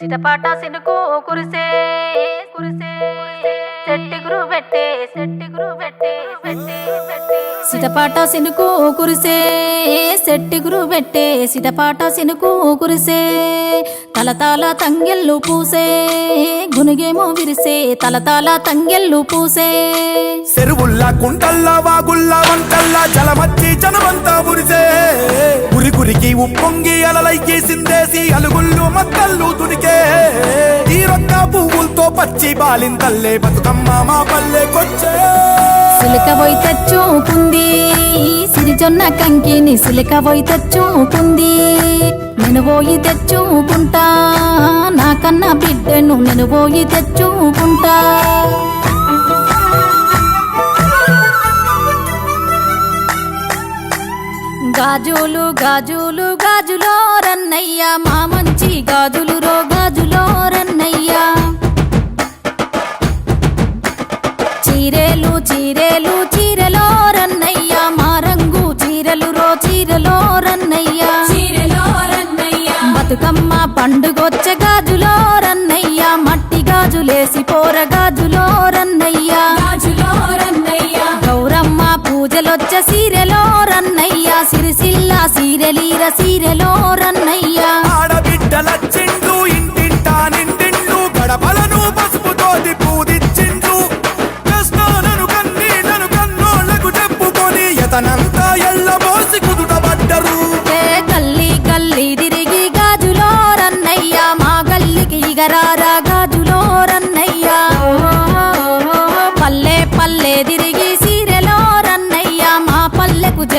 సిటపాట సినుకు కురిసే కురిసే. సెట్టి గురు పెట్టే సెట్టి గురు పెట్టే పెట్టే పెట్టే. సిటపాట సినుకు కురిసే సెట్టి గురు పెట్టే. సిటపాట సినుకు కురిసే తలతాల తంగెళ్ళు పూసే. గునుగేమో విరిసే తలతాల తంగెళ్ళు పూసే. చెరువుల్లా కుంటల్లా వాగుల్లా వంటల్లా జలమచ్చి జనమంతా ఉరిసే గురి గురికి ఉప్పొంగి అలలై సిందేసి అలుగుళ్ళు మక్కళ్ళు తుడికే పచ్చి బాలింతల్లే బతుకమ్మ మా పల్లెకొచ్చే సిలిక తెచ్చుకుంది సిరిజొన్న కంకిని సిలిక పోయి తెచ్చుకుంది నేను పోయి తెచ్చుకుంటా నాకన్నా బిడ్డను నేను పోయి తెచ్చుకుంటా గాజులు గాజులు గాజులో పండుగొచ్చే గాజులో రన్నయ్య మట్టి గాజులేసి పోర గాజులో రన్నయ్య. గాజులో గౌరమ్మ పూజలొచ్చే సీరెలో రన్నయ్య సిరిసిల్ల సీరెలీర సీరెలో రన్నయ్య. ఆడబిడ్డలచ్చిండు ఇంటింటా నిండిండు గడపలను పసుపుతోటి పూదిచ్చిండు. కృష్ణానను కన్నీళ్ళను కన్నోళ్ళకు చెప్పుకొని ఎతనంతా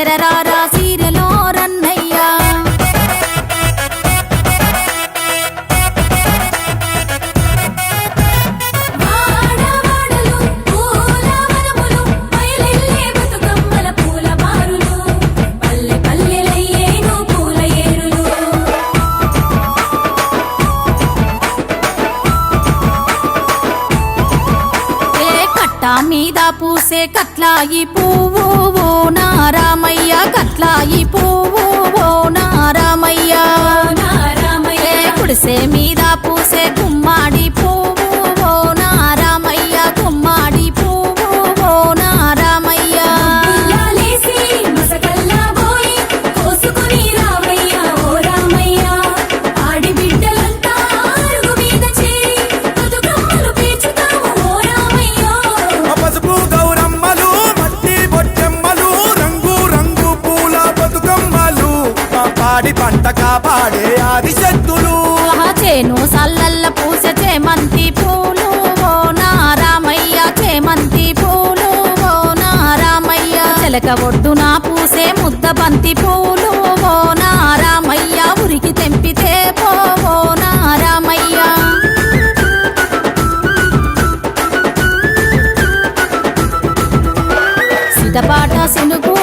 da da da మీద పూసే కట్లాయి పువ్వు నారామయ్య కట్లాయి పువ్వు. కాపాడే ఆది శక్తులు చేను సల్లల్ల పూస చేమంతి పూలు. ఓ నారామయ్య చేమంతి పూలు. ఓ నారామయ్య చిలక ఒడ్డున పూసే ముద్ద బంతి పూలు. ఓ నారామయ్య ఉరికి తెంపితే పో. ఓ నారామయ్య. సిటపాట సినుకు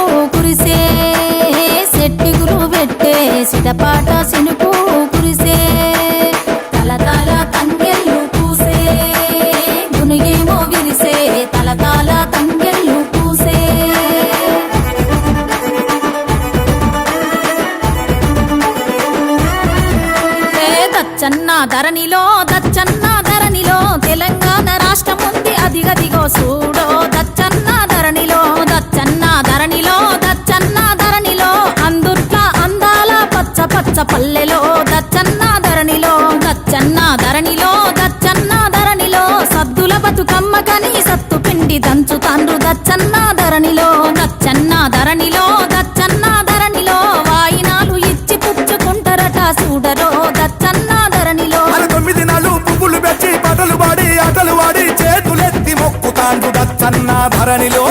దచ్చన్న ధరణిలో దచ్చన్న ధరణిలో తెలంగాణ రాష్ట్రం ఉంది. అదిగదిగో చూడో దచ్చన్న ధరణిలో దచ్చన్న ధరణిలో దచ్చన్న ధరణిలో. అందుట్ల అందాల పచ్చ పచ్చ పల్లెలో దచ్చన్న ధరణిలో దచ్చన్న ధరణిలో దచ్చన్న ధరణిలో. సద్దుల బతుకమ్మ కని సత్తు పిండి దంచుతాను. ధరణిలో